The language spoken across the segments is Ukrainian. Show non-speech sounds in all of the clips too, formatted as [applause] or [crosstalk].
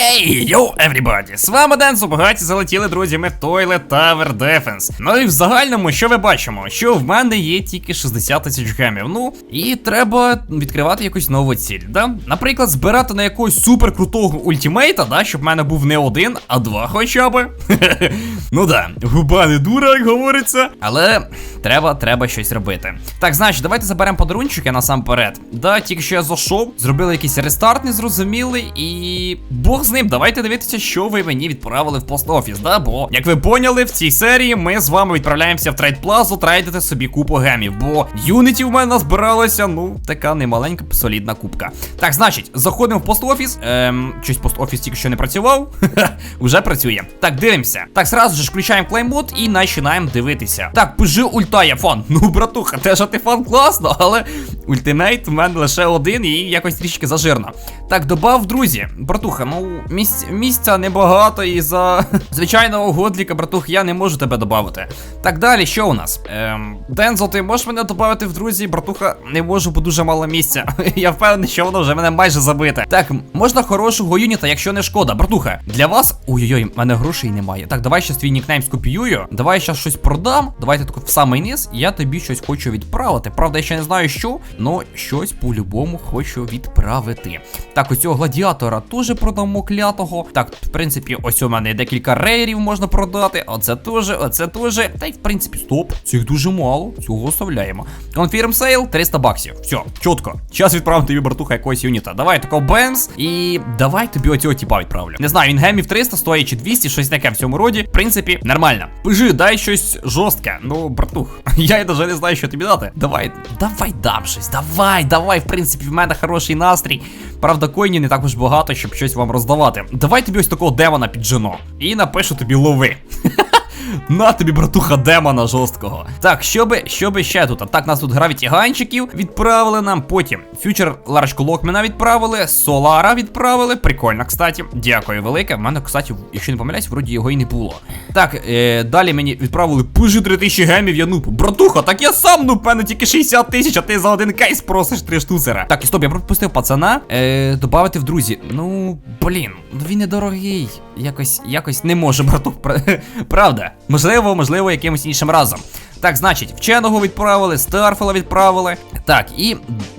Хей, йоу, everybody! З вами Дензо, багаті залетіли друзями в Toilet Tower Defense. Ну і в загальному, що ви бачимо? Що в мене є тільки 60 тисяч гемів. Ну, і треба відкривати якусь нову ціль, да? Наприклад, збирати на якогось супер крутого ультимейта, да, щоб в мене був не один, а два хоча би. [laughs] ну да, губа не дура, як говориться. Але треба, треба щось робити. Так, значить, давайте заберемо подарунчики насамперед. Да, тільки що я зайшов, зробили якийсь рестарт незрозумілий, і Бог з ним, давайте дивитися, що ви мені відправили в пост-офіс, да? Бо, як ви поняли, в цій серії ми з вами відправляємося в трейд плазу трейдити собі купу гемів. Бо юнітів в мене назбиралося, ну, така немаленька солідна кубка. Так, значить, заходимо в пост-офіс. Ем, щось пост-офіс тільки що не працював. [laughs] Уже працює. Так, дивимося. Так, зразу ж включаємо клеймбот і починаємо дивитися. Так, пижи ультає фан. [laughs] Ну, братуха, теж ти фан класно, але ультимейт в мене лише один і якось трішки зажирно. Так, добав, друзі. Братуха, ну місць, місця небагато і за [laughs] звичайного годліка, братух, я не можу тебе додати. Так далі, що у нас? Ем, Дензо, ти можеш мене додати в друзі? Братуха, не можу, бо дуже мало місця. [laughs] я впевнений, що воно вже мене майже забите. Так, можна хорошого юніта, якщо не шкода. Братуха, для вас. Ой-ой-ой, мене грошей немає. Так, давай щас твій нікнейм скопіюю. Давай щас щось продам. Давайте тако в самий низ. Я тобі щось хочу відправити. Правда, я ще не знаю що, але щось по-любому хочу відправити. Так, ось цього гладіатора теж продамо клятого. Так, в принципі, ось у мене декілька рейерів можна продати. Оце теж, оце теж. Та й в принципі, стоп. Цих дуже мало. Цього оставляємо. Confirm сейл 300 баксів. Все, чітко. Час відправити тобі братуха якогось юніта. Давай такого бемс. І давай тобі оцього тіпа відправлю. Не знаю, він гемів 300 стоїть чи 200, щось таке в цьому роді. В принципі, нормально. Пижи, дай щось жорстке. Ну, братух, [laughs] я навіть не знаю, що тобі дати. Давай, давай дам щось. Давай, давай. В принципі, в мене хороший настрій. Правда, коїнів не також багато, щоб щось вам роздавати. Давай тобі ось такого демона піджено. І напишу тобі лови. [laughs] На тобі, братуха, демона жорсткого. Так, щоби, щоби ще тут. Так, нас тут гравіті ганчиків відправили нам. Потім фьючер Ларочку Локмена відправили, Солара відправили. Прикольно, кстати. Дякую велике. В мене, кстати, якщо не помиляюсь, вроді його і не було. Так, е, далі мені відправили пижи 3000 гемів, я нуб. Братуха, так я сам нуб, певно, тільки 60 тисяч, а ти за один кейс просиш три штуцера. Так, і стоп, я пропустив пацана. Е, добавити в друзі. Ну, блін, він недорогий. Якось, якось не може, братух. [laughs] Правда. Можливо, можливо, якимось іншим разом. Так, значить, вченого відправили, Старфела відправили. Так, і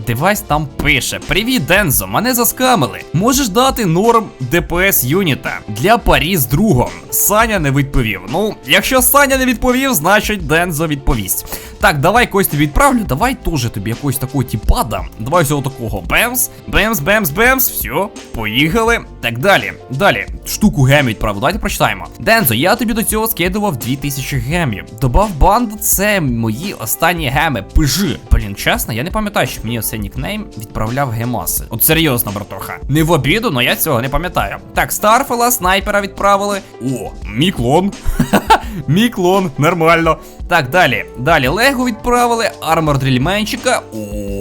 девайс там пише: Привіт, Дензо, мене заскамили. Можеш дати норм ДПС юніта для парі з другом. Саня не відповів. Ну, якщо Саня не відповів, значить Дензо відповість. Так, давай когось тобі відправлю, давай теж тобі якогось такого дам. Давай всього такого. Бемс, бемс, бемс, бемс. Все, поїхали. Так далі. Далі. Штуку гемів відправлю. Давайте прочитаємо. Дензо, я тобі до цього скидував 2000 гемів. Добав банду, це мої останні геми. Пижи. Блін, чесно, я не пам'ятаю, що мені оцей нікнейм відправляв гемаси. От серйозно, братуха. Не в обіду, але я цього не пам'ятаю. Так, Старфела, снайпера відправили. О, мій клон. [laughs] Мій клон, нормально. Так, далі. Далі Лего відправили, армор дрільменчика.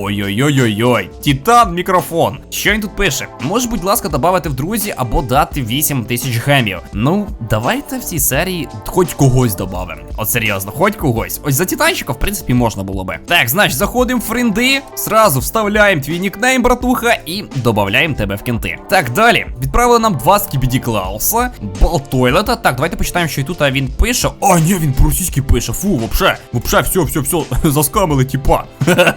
Ой-ой-ой-ой-ой. Титан мікрофон. Що він тут пише? Може, будь ласка, додати в друзі або дати 8 тисяч гемів. Ну, давайте в цій серії хоч когось додамо. От серйозно, хоч когось. Ось за титанчика, в принципі, можна було би. Так, значить, заходимо в френди, сразу вставляємо твій нікнейм, братуха, і додаємо тебе в кінти. Так, далі. Відправили нам два скібіді Клауса, Балтойлета. Так, давайте почитаємо, що і тут він пише. А, ні, він по-російськи пише. Фу, вообще, вообще, все, все, все, [laughs] заскамили, типа. [laughs]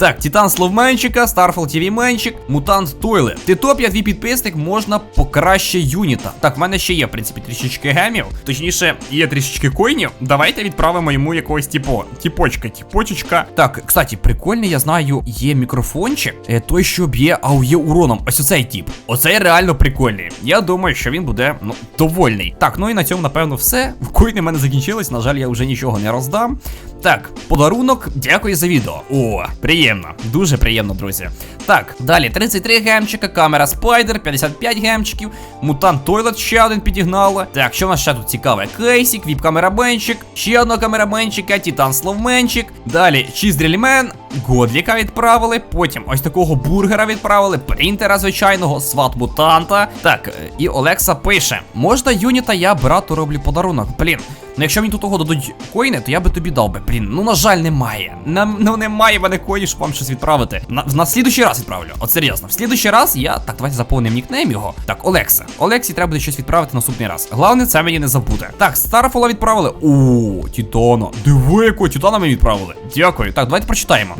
Так, Титан Словменчика, Старфол ТВ Менчик, Мутант Тойле. Ти топ, я твій підписник, можна покраще юніта. Так, в мене ще є, в принципі, трішечки гемів. Точніше, є трішечки коїнів. Давайте відправимо йому якогось типу. Тіпочка, тіпочечка. Так, кстати, прикольний, я знаю, є мікрофончик. Е, той, що б'є аує уроном. Ось оцей тип. Оцей реально прикольний. Я думаю, що він буде, ну, довольний. Так, ну і на цьому, напевно, все. Коїни в мене закінчились. На жаль, я вже нічого не роздам. Так, подарунок, дякую за відео. О, приємно, дуже приємно, друзі. Так, далі 33 гемчика, камера Спайдер, 55 гемчиків, мутант Тойлет ще один підігнали. Так, що в нас ще тут цікаве? Кейсік, віп-камераменчик, ще одного камераменчика, Титан Словменчик. Далі Чіздрільмен, Годліка відправили. Потім ось такого бургера відправили, принтера звичайного, сват мутанта. Так, і Олекса пише: можна юніта, я брату роблю подарунок. Блін. Ну якщо мені тут того дадуть коїни, то я би тобі дав би. Блін, ну на жаль, немає. На, ну немає мене коїнів, щоб вам щось відправити. На, на слідущий раз відправлю. От серйозно. В слідущий раз я. Так, давайте заповнимо нікнейм його. Так, Олекса. Олексі треба буде щось відправити наступний раз. Головне, це мені не забути. Так, Старфола відправили. О, Тітана. Диви, якого Тітана мені відправили. Дякую. Так, давайте прочитаємо.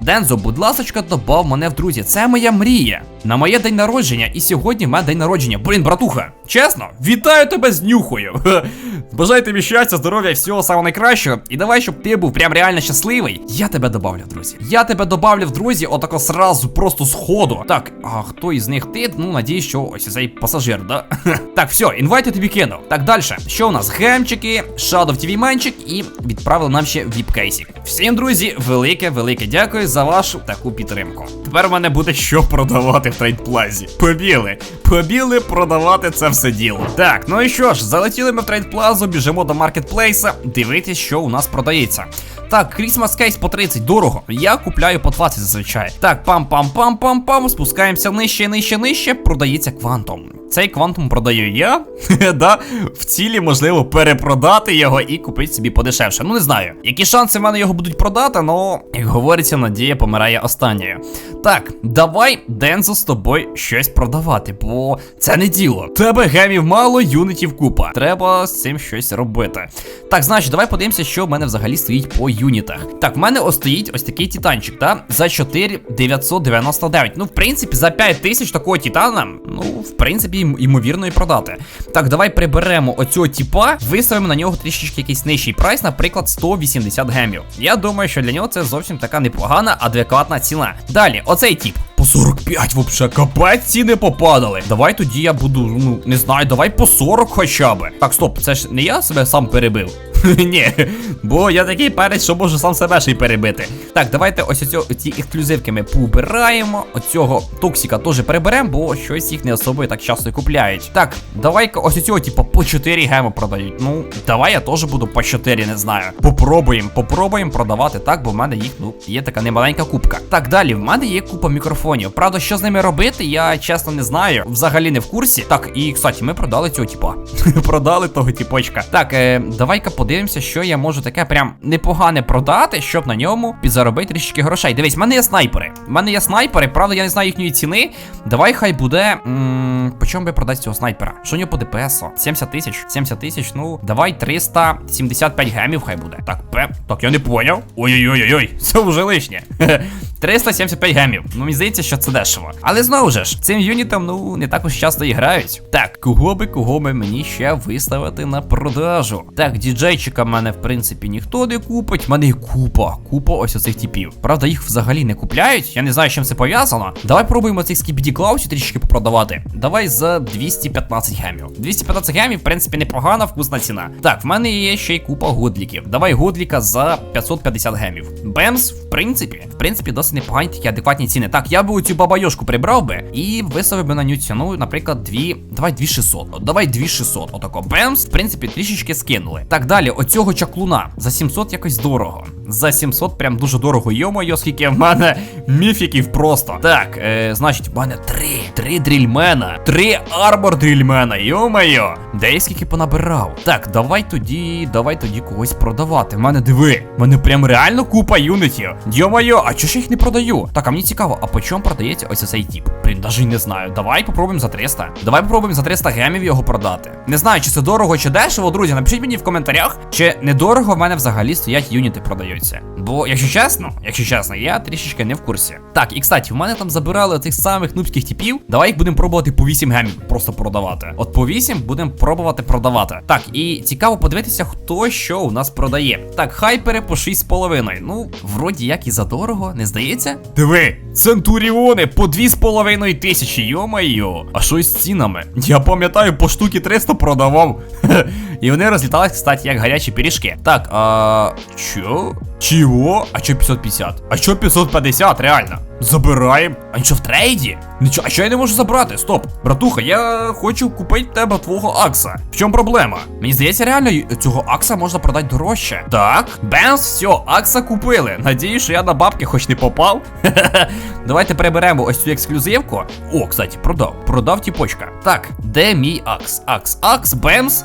Дензо, будь ласочка, добав мене в друзі. Це моя мрія. На моє день народження, і сьогодні в мене день народження. Блін, братуха, чесно, вітаю тебе з нюхою. [laughs] Бажаю тобі щастя, здоров'я, всього самого найкращого. І давай, щоб ти був прям реально щасливий. Я тебе добавлю, друзі. Я тебе добавлю друзі, отако сразу, просто з ходу. Так, а хто із них ти? Ну, надіюсь, що ось цей пасажир, да? [laughs] так, все, інвайт я тобі кинув. Так, далі. Що у нас? Гемчики, Shadow TV менчик і відправили нам ще віп-кейсик. Всім, друзі, велике, велике дякую за вашу таку підтримку. Тепер в мене буде що продавати в трейдплазі. Побіли, побіли продавати це все діло. Так, ну і що ж, залетіли ми в трейдплазу, біжимо до маркетплейса, дивитись, що у нас продається. Так, Christmas кейс по 30, дорого. Я купляю по 20 зазвичай. Так, пам-пам-пам-пам-пам. Спускаємося нижче, нижче, нижче. Продається квантом. Цей квантум продаю я. [laughs] да, В цілі можливо перепродати його і купити собі подешевше. Ну не знаю. Які шанси в мене його будуть продати, но, як говориться, надія помирає останньою. Так, давай, Дензо, з тобою щось продавати, бо це не діло. Тебе гемів мало, юнітів купа. Треба з цим щось робити. Так, значить, давай подивимося, що в мене взагалі стоїть по юнітах. Так, в мене стоїть ось такий титанчик, та? За 4999. Ну, в принципі, за 5000 такого титана, ну, в принципі, йм- ймовірно і продати. Так, давай приберемо оцього тіпа, виставимо на нього трішечки якийсь нижчий прайс, наприклад, 180 гемів. Я думаю, що для нього це зовсім така непогана, адекватна ціна. Далі, оцей тіп. По 45 вообще, капець ціни попадали. Давай тоді я буду, ну, не знаю, давай по 40 хоча б. Так, стоп, це ж не я себе сам перебив. [laughs] Ні, бо я такий перець, що можу сам себе ще й перебити. Так, давайте ось оцю, ці ексклюзивки ми поубираємо. Оцього токсика теж переберемо, бо щось їх не особо так часто і купляють. Так, давай-ка ось оцього, типу, по 4 геми продають. Ну, давай я теж буду по 4, не знаю. Попробуємо, попробуємо продавати так, бо в мене їх, ну, є така немаленька купка. Так, далі, в мене є купа мікрофонів. Правда, що з ними робити, я чесно не знаю. Взагалі не в курсі. Так, і, кстати, ми продали цього типа. [laughs] продали того типочка. Так, е, давай-ка подивимося, що я можу таке прям непогане продати, щоб на ньому підзаробити трішечки грошей. Дивись, в мене є снайпери. В мене є снайпери, правда, я не знаю їхньої ціни. Давай хай буде. По чому би продати цього снайпера? Що у нього по ДПСу? 70 тисяч? 70 тисяч, ну, давай 375 гемів хай буде. Так, пе. Так, я не поняв. Ой-ой-ой-ой, [laughs] це вже лишнє. 375 гемів. Ну, мені здається, що це дешево. Але знову ж, цим юнітом, ну, не так уж часто і грають. Так, кого би, кого би мені ще виставити на продажу. Так, діджейчика в мене, в принципі, ніхто не купить. В мене є купа, купа ось оцих типів. Правда, їх взагалі не купляють. Я не знаю, з чим це пов'язано. Давай пробуємо цих скібіді клаусів трішки попродавати. Давай за 215 гемів. 215 гемів, в принципі, непогана вкусна ціна. Так, в мене є ще й купа годліків. Давай годліка за 550 гемів. Бемс, в принципі, в принципі, досить непогані такі адекватні ціни. Так, я би цю бабайошку прибрав би і виставив би на ню ціну, наприклад, 2. Давай 2600. От, давай 2600. Отако. Бемс, в принципі, трішечки скинули. Так, далі, оцього чаклуна. За 700 якось дорого. За 700 прям дуже дорого. Йо-моє, скільки в мене міфіків просто. Так, е, значить, в мене три. Три дрільмена. Три армор дрільмена. Йо-моє. Де я скільки понабирав? Так, давай тоді, давай тоді когось продавати. В мене диви. В мене прям реально купа юнітів. Йо-моє, а чого ж їх не продаю? Так, а мені цікаво, а по чому продається ось цей тип? Блін, й не знаю. Давай попробуємо за 300. Давай попробуємо за 300 гемів його продати. Не знаю, чи це дорого, чи дешево, друзі. Напишіть мені в коментарях, чи недорого в мене взагалі стоять юніти продаються. Бо, якщо чесно, якщо чесно, я трішечки не в курсі. Так, і кстати, в мене там забирали тих самих нубських типів. Давай їх будемо пробувати по 8 гемів просто продавати. От по 8 будемо пробувати продавати. Так, і цікаво подивитися, хто що у нас продає. Так, хайпери по 6,5. Ну, вроді як і за дорого, не здається? Диви, центуріони по 2,5 тисячі, йо-майо. А що з цінами? Я пам'ятаю, по штуки 300 продавав. [laughs] І вони розлітались, кстати, як гарячі пиріжки. Так, а. Чо? Чого? А чо 550? А чо 550, реально? Забираємо. А що в трейді? Нічого, а що я не можу забрати? Стоп, братуха, я хочу купити тебе твого Акса. В чому проблема? Мені здається, реально цього Акса можна продати дорожче. Так, Бенс, все, Акса купили. Надіюсь, що я на бабки хоч не попав. [laughs] Давайте переберемо ось цю ексклюзивку. О, кстати, продав. Продав тіпочка. Так, де мій Акс? Акс, Акс, Бемс.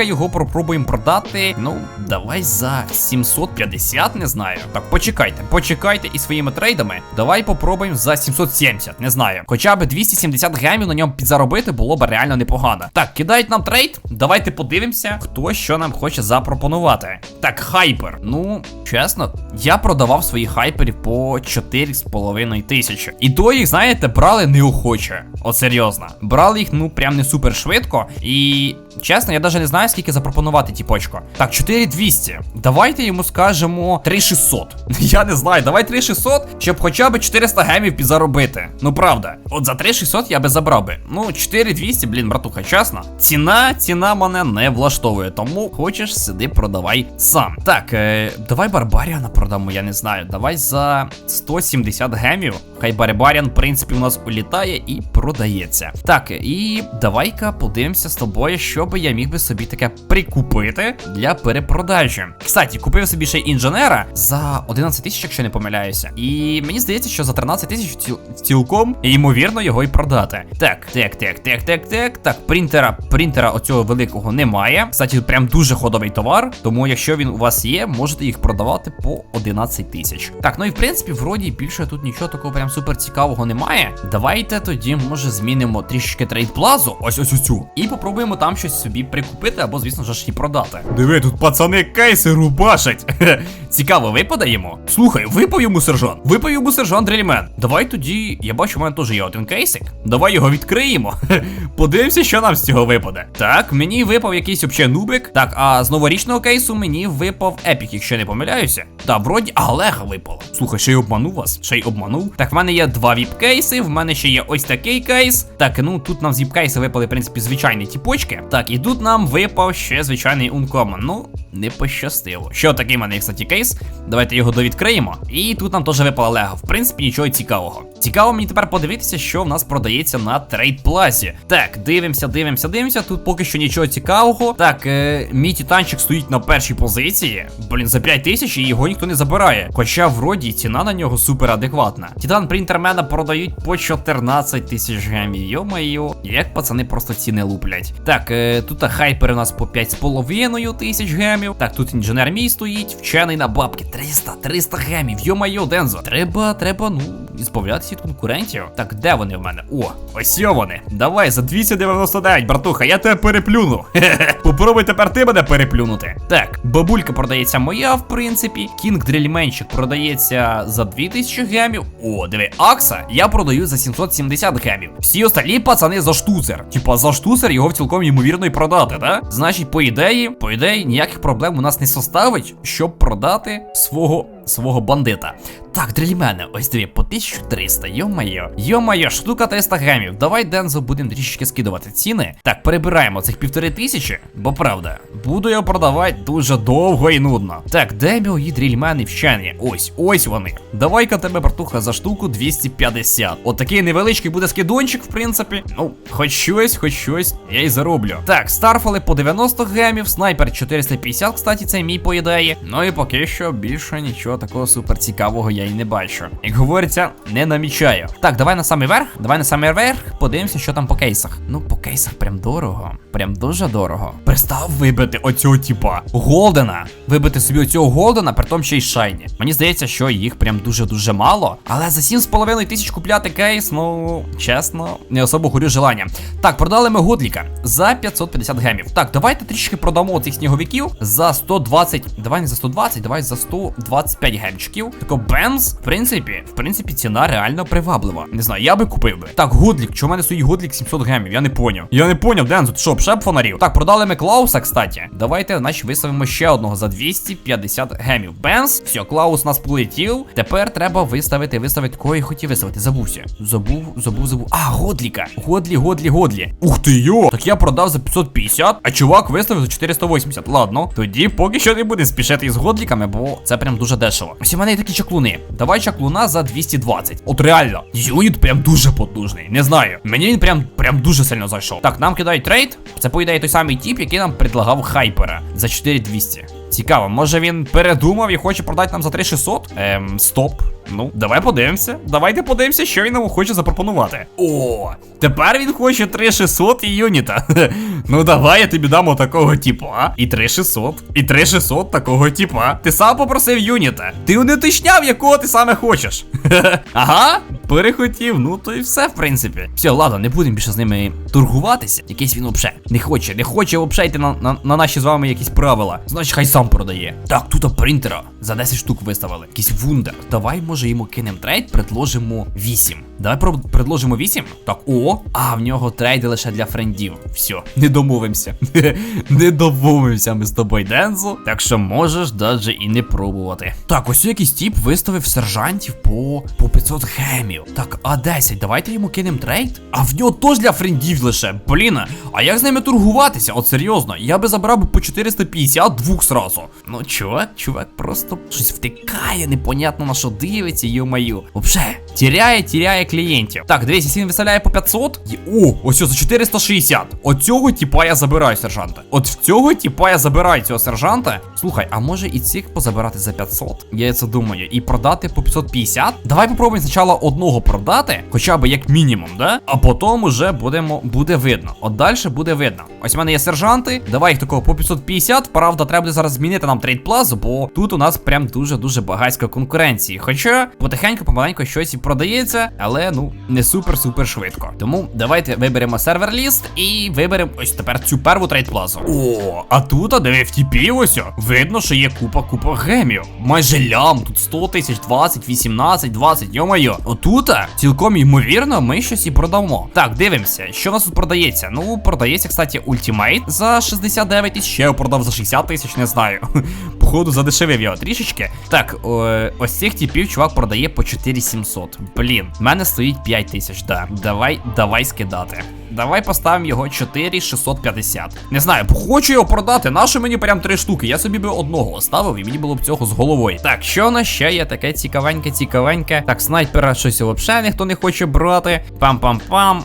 Давай-ка його попробуємо продати. Ну, давай за 750, не знаю. Так, почекайте, почекайте і своїми трейдами. Давай попробуємо за 770, не знаю. Хоча б 270 гемів на ньому підзаробити було б реально непогано. Так, кидають нам трейд. Давайте подивимося, хто що нам хоче запропонувати. Так, хайпер. Ну, чесно, я продавав свої хайперів по 4,5 тисячі. І то їх, знаєте, брали неохоче. От серйозно. Брали їх, ну, прям не супер швидко. І чесно, я навіть не знаю, скільки запропонувати тіпочко. Так, 4200. Давайте йому скажемо 3600. [laughs] Я не знаю, давай 3600, щоб хоча б 400 гемів підзаробити. Ну правда. От за 3600 я би забрав би. Ну, 4200, блін, братуха, чесно. Ціна, ціна мене не влаштовує. Тому хочеш, сиди, продавай сам. Так, е, давай Барбаріана продамо, я не знаю. Давай за 170 гемів. Хай Барбаріан, в принципі, у нас улітає і продається. Так, і давай-ка подивимося з тобою, що би я міг би собі таке прикупити для перепродажі. Кстати, купив собі ще інженера за 11 тисяч, якщо не помиляюся. І мені здається, що за 13 тисяч ціл- цілком ймовірно його і продати. Так, так, так, так, так, так. Так, принтера, принтера оцього великого немає. Кстати, прям дуже ходовий товар. Тому, якщо він у вас є, можете їх продавати по 11 тисяч. Так, ну і в принципі, вроді більше тут нічого такого прям супер цікавого немає. Давайте тоді, може, змінимо трішки трейд плазу, ось ось оцю, і попробуємо там щось собі прикупити, або, звісно ж, і продати. Диви, тут пацани кейси рубашать. [laughs] Цікаво, випадаємо? Слухай, випав йому сержант. Випав йому сержант Дрельмен. Давай тоді, я бачу, у мене теж є один кейсик. Давай його відкриємо. [laughs] Подивимося, що нам з цього випаде. Так, мені випав якийсь взагалі нубик. Так, а з новорічного кейсу мені випав епік, якщо не помиляюся. Та вроді, Олега випало. Слухай, ще й обманув вас, ще й обманув. Так, в мене є два віп-кейси, в мене ще є ось такий кейс. Так, ну тут нам з віп-кейси випали, в принципі, звичайні тіпочки. Так, і тут нам випав ще звичайний ункоман. Ну, не пощастило. Що такий мене, кстати, кейс. Давайте його довідкриємо. І тут нам теж випала Лего. В принципі, нічого цікавого. Цікаво мені тепер подивитися, що в нас продається на трейд плазі. Так, дивимося, дивимося, дивимося. Тут поки що нічого цікавого. Так, е, мій титанчик стоїть на першій позиції. Блін, за 5 тисяч і його ніхто не забирає. Хоча вроді ціна на нього супер адекватна. Титан принтермена продають по 14 тисяч гемів. Йо-моє, як пацани просто ціни луплять. Так, е, тут хайпер у нас по 5,5 тисяч гемів. Так, тут інженер мій стоїть, вчений на бабки. 300, 300 гемів. Йо-моє, Дензо. Треба, треба, ну, збавлятися від конкурентів. Так, де вони в мене? О, ось вони. Давай за 299, братуха, я тебе переплюну. Хе-хе. [laughs] Попробуй тепер ти мене переплюнути. Так, бабулька продається моя, в принципі. Кінг дрельменчик продається за 2000 гемів. О, диви, Акса я продаю за 770 гемів. Всі остальні пацани за штуцер. Типа за штуцер його цілком ймовірно і продати, да? Значить, по ідеї, по ідеї, ніяких проблем у нас не составить, щоб продати свого свого бандита. Так, дрельмени, ось дві по 1300, йо-майо. Йо-майо, штука 300 гемів. Давай, Дензо, будемо трішечки скидувати ціни. Так, перебираємо цих півтори тисячі, бо правда, буду я продавати дуже довго і нудно. Так, де мої дрільмени вчені? Ось, ось вони. Давай-ка тебе, братуха, за штуку 250. От такий невеличкий буде скидончик, в принципі. Ну, хоч щось, хоч щось, я й зароблю. Так, старфали по 90 гемів, снайпер 450, кстати, це мій по ідеї. Ну і поки що більше нічого такого супер цікавого я й не бачу. Як говориться, не намічаю. Так, давай на самий верх, давай на самий верх, подивимося, що там по кейсах. Ну, по кейсах прям дорого. Прям дуже дорого. Пристав вибити оцього типа Голдена. Вибити собі оцього Голдена, при тому ще й шайні. Мені здається, що їх прям дуже-дуже мало. Але за 7,5 тисяч купляти кейс, ну, чесно, не особо горю желання. Так, продали ми Годліка за 550 гемів. Так, давайте трішки продамо цих сніговиків за 120. Давай не за 120, давай за 125 гемчиків. Тако Бенз, в принципі, в принципі, ціна реально приваблива. Не знаю, я би купив би. Так, Годлік, чому в мене стоїть Годлік 700 гемів? Я не поняв. Я не поняв, Дензо, ти що, б фонарів. Так, продали ми Клауса, кстати. Давайте, значить, виставимо ще одного за 250 гемів. Бенз. Все, Клаус нас полетів. Тепер треба виставити, виставити. Кого я хотів виставити? Забувся. Забув, забув, забув. А, Годліка. Годлі, Годлі, Годлі. Ух ти йо! Так я продав за 550, а чувак виставив за 480. Ладно, тоді поки що не буде спішити із Годліками, бо це прям дуже дешево. Ось у мене є такі чаклуни. Давай чаклуна за 220. От реально, юніт прям дуже потужний. Не знаю. Мені він прям прям дуже сильно зайшов. Так, нам кидають трейд. Це по ідеї той самий тіп, який нам предлагав хайпера за 4200. Цікаво, може він передумав і хоче продати нам за 3600? Ем, стоп. Ну, давай подивимося. Давайте подивимося, що він нам хоче запропонувати. О, тепер він хоче 3600 юніта. [laughs] ну давай я тобі дам отакого типа. І 3600. І 3600 такого типа. Ти сам попросив юніта. Ти не уточняв, якого ти саме хочеш. [laughs] ага, перехотів. Ну то і все, в принципі. Все, ладно, не будемо більше з ними торгуватися. Якийсь він взагалі не хоче, не хоче взагалі йти на, на, на наші з вами якісь правила. Значить, хай сам продає. Так, тут принтера за 10 штук виставили. Якийсь вундер. Давай, може, йому кинемо трейд, предложимо 8. Давай про предложимо 8. Так, о, а в нього трейди лише для френдів. Все, не домовимося. [laughs] не домовимося ми з тобою, Дензо. Так що можеш даже і не пробувати. Так, ось якийсь тип виставив сержантів по, по 500 гемів. Так, а 10, давайте йому кинемо трейд. А в нього теж для френдів лише. Блін, а як з ними торгуватися? От серйозно, я би забрав по 450 двох сразу. Ну, чувак, чувак просто щось втикає, непонятно на що дивиться, йо-маю. Вообще, тіряє, тіряє клієнтів. Так, дивіться, він виставляє по 500. є- О, ось за 460. От цього типа я забираю сержанта. От в цього типа я забираю цього сержанта. Слухай, а може і цих позабирати за 500? Я це думаю. І продати по 550? Давай попробуємо спочатку одного продати, хоча б як мінімум, да? А потім уже будемо, буде видно. От далі буде видно. Ось в мене є сержанти. Давай їх такого по 550. Правда, треба буде зараз змінити нам трейд плазу, бо тут у нас прям дуже-дуже багатська конкуренції. Хоча потихеньку, помаленьку щось і продається, але ну не супер-супер швидко. Тому давайте виберемо сервер ліст і виберемо ось тепер цю перву трейд плазу. О, а тут, а де тіпі ось, видно, що є купа купа гемів. Майже лям, тут 100 тисяч, 20, 18, 20, йо-моє. Отут, цілком ймовірно, ми щось і продамо. Так, дивимося, що у нас тут продається. Ну, продається, кстати, ультимейт за 69 тисяч. Я його продав за 60 тисяч, не знаю. [laughs] Походу, задешевив його трішечки. Так, о, ось цих типів чувак продає по 4700. Блін, в мене стоїть 5 тисяч, да. Давай, давай скидати. Давай поставимо його 4650. Не знаю, хочу його продати. Наше мені прям три штуки? Я собі би одного оставив і мені було б цього з головою. Так, що у нас ще є таке цікавеньке, цікавеньке. Так, снайпера щось взагалі ніхто не хоче брати. Пам-пам-пам.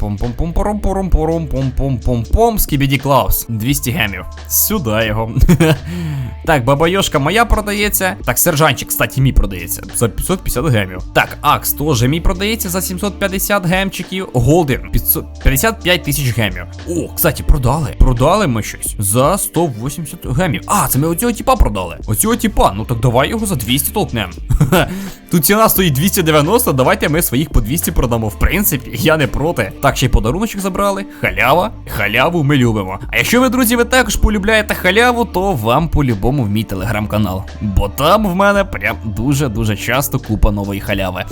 Пом пом пом пором пором пором пом пом пом пом Скібіді Клаус. 200 гемів. Сюди його. [laughs] так, бабайошка моя продається. Так, сержантчик, кстати, мій продається. За 550 гемів. Так, Акс теж мій продається за 750 гемчиків. Голден 55 тисяч гемів. О, кстати, продали. Продали ми щось за 180 гемів. А, це ми оцього типа продали. Оцього типа. Ну так давай його за 200 толкнем. [laughs] Тут ціна стоїть 290, давайте ми своїх по 200 продамо. В принципі, я не проти. Так, ще й подаруночок забрали. Халява. Халяву ми любимо. А якщо ви, друзі, ви також полюбляєте халяву, то вам по-любому в мій телеграм-канал. Бо там в мене прям дуже-дуже часто купа нової халяви.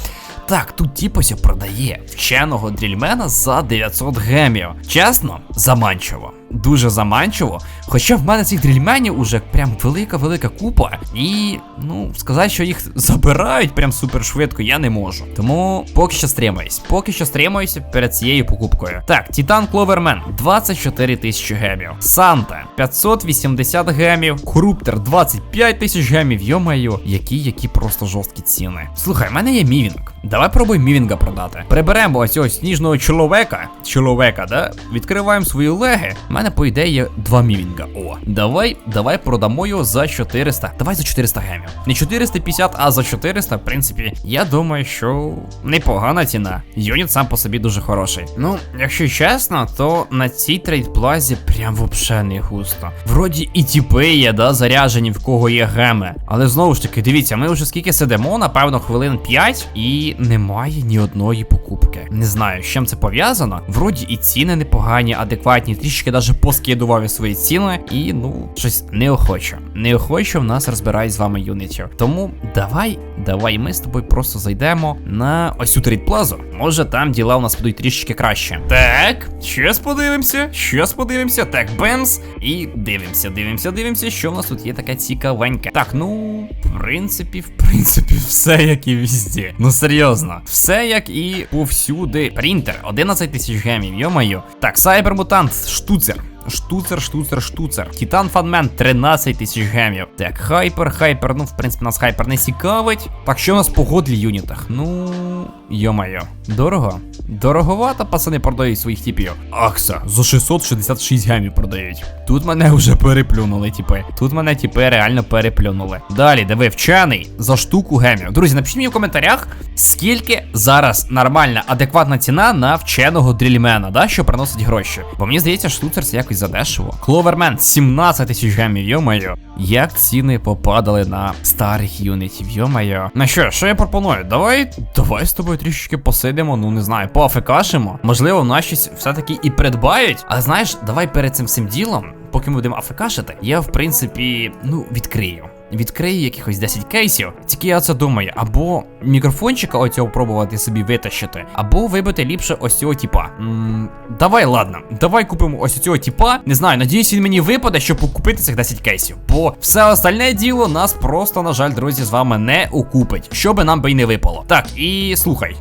Так, тут тіпося продає вченого дрільмена за 900 гемів. Чесно, заманчиво. Дуже заманчиво. Хоча в мене цих дрільменів уже прям велика-велика купа. І, ну, сказати, що їх забирають прям супер швидко, я не можу. Тому поки що стримаюсь. Поки що стримаюся перед цією покупкою. Так, Титан Кловермен 24 тисячі гемів. Санта 580 гемів. Круптер 25 тисяч гемів. Йо-майо, які, які просто жорсткі ціни. Слухай, в мене є мівінг. Давай пробуй мівінга продати. Приберемо ось ось сніжного чоловіка. Чоловіка, да? Відкриваємо свої леги. У мене, по ідеї, є два мівінга. О, давай, давай продамо його за 400. Давай за 400 гемів. Не 450, а за 400, в принципі, я думаю, що непогана ціна. Юніт сам по собі дуже хороший. Ну, якщо чесно, то на цій трейдплазі прям вообще не густо. Вроді і тіпи є, да, заряжені, в кого є геми. Але знову ж таки, дивіться, ми вже скільки сидимо, напевно, хвилин 5, і немає ні одної покупки. Не знаю, з чим це пов'язано. Вроді і ціни непогані, адекватні, трішки даже поскидував свої ціни, і ну, щось неохоче. Неохоче в нас розбирають з вами юнітів. Тому давай, давай ми з тобою просто зайдемо на ось цю трейдплазу. Може там діла у нас будуть трішки краще. Так, щас подивимося, щас подивимося. Так, бемс. І дивимося, дивимося, дивимося, що в нас тут є таке цікавеньке. Так, ну, в принципі, в принципі, все як і везде. Ну серйозно, все як і повсюди. Принтер, 11 тисяч гемів, йомаю. Так, сайбермутант, штуцер. Штуцер, штуцер, штуцер. Титан Фанмен 13 тисяч гемів. Так, хайпер, хайпер. Ну, в принципі, нас хайпер не цікавить. Так, що у нас по годлі юнітах? Ну, йо-майо. Дорого. Дороговато, пацани продають своїх типів. Акса, за 666 гемів продають. Тут мене вже переплюнули, типи. Тут мене типи реально переплюнули. Далі, диви, вчений за штуку гемів. Друзі, напишіть мені в коментарях, скільки зараз нормальна, адекватна ціна на вченого дрільмена, да, що приносить гроші. Бо мені здається, штуцер це якось задешево. Кловермен 17 тисяч гемів, йо-моє. Як ціни попадали на старих юнітів, йо-моє. Ну що, що я пропоную? Давай, давай з тобою трішечки посидимо, ну не знаю, поафекашимо. Можливо, нас щось все-таки і придбають. А знаєш, давай перед цим всім ділом, поки ми будемо афекашити, я в принципі, ну, відкрию. Відкрию якихось 10 кейсів. Тільки я це думаю, або мікрофончика оцього пробувати собі витащити, або вибити ліпше ось цього типа. м давай, ладно, давай купимо ось цього типа. Не знаю, надіюсь, він мені випаде, щоб купити цих 10 кейсів. Бо все остальне діло нас просто, на жаль, друзі, з вами не окупить. Що би нам би й не випало. Так, і слухай.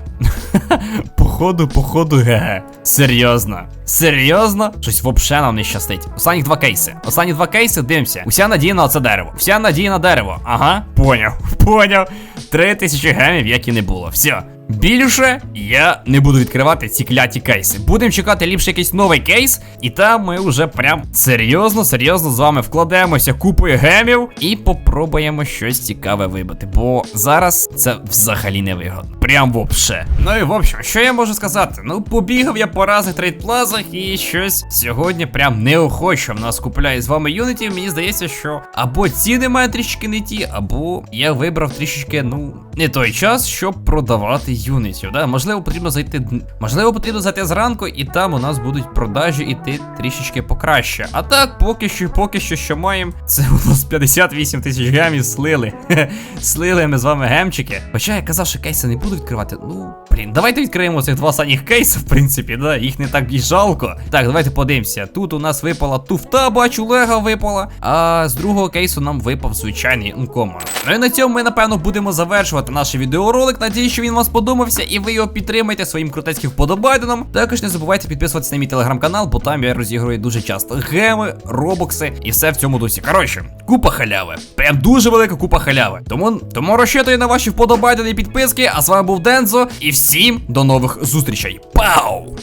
[laughs] Походу, походу, ге. Серйозно. Серйозно? Щось вообще нам не щастить. Останні два кейси. Останні два кейси, дивимося. Уся надія на оце дерево. Вся надія на дерево. Ага, поняв, поняв. Три тисячі гемів, як і не було. Все. Більше я не буду відкривати ці кляті кейси. Будемо чекати ліпше якийсь новий кейс, і там ми вже прям серйозно, серйозно з вами вкладемося купою гемів і попробуємо щось цікаве вибити. Бо зараз це взагалі не вигодно. Прям вообще. Ну і в общем, що я можу сказати? Ну, побігав я по разних трейдплазах і щось сьогодні прям неохоче в нас купляє з вами юнітів. Мені здається, що або ціни мають трішки не ті, або я вибрав трішечки, ну, не той час, щоб продавати юнітів. Да? Можливо, потрібно зайти. Можливо, потрібно зайти зранку, і там у нас будуть продажі іти трішечки покраще. А так, поки що, поки що, що маємо, це у нас 58 тисяч гемів слили. [laughs] слили ми з вами гемчики. Хоча я казав, що кейси не буду відкривати. Ну, блін, давайте відкриємо цих два останніх кейси, в принципі, да, їх не так і жалко. Так, давайте подивимося. Тут у нас випала туфта, бачу, лего випала. А з другого кейсу нам випав звичайний ункомон. Ну і на цьому ми, напевно, будемо завершувати наш відеоролик. Надіюсь, що він вам сподобався, і ви його підтримаєте своїм крутецьким вподобайденом. Також не забувайте підписуватися на мій телеграм-канал, бо там я розігрую дуже часто геми, робокси і все в цьому дусі. Коротше, купа халяви. Прям дуже велика купа халяви. Тому тому розчитую на ваші вподобайдені підписки. А з вами був Дензо, і всім до нових зустрічей. Пау!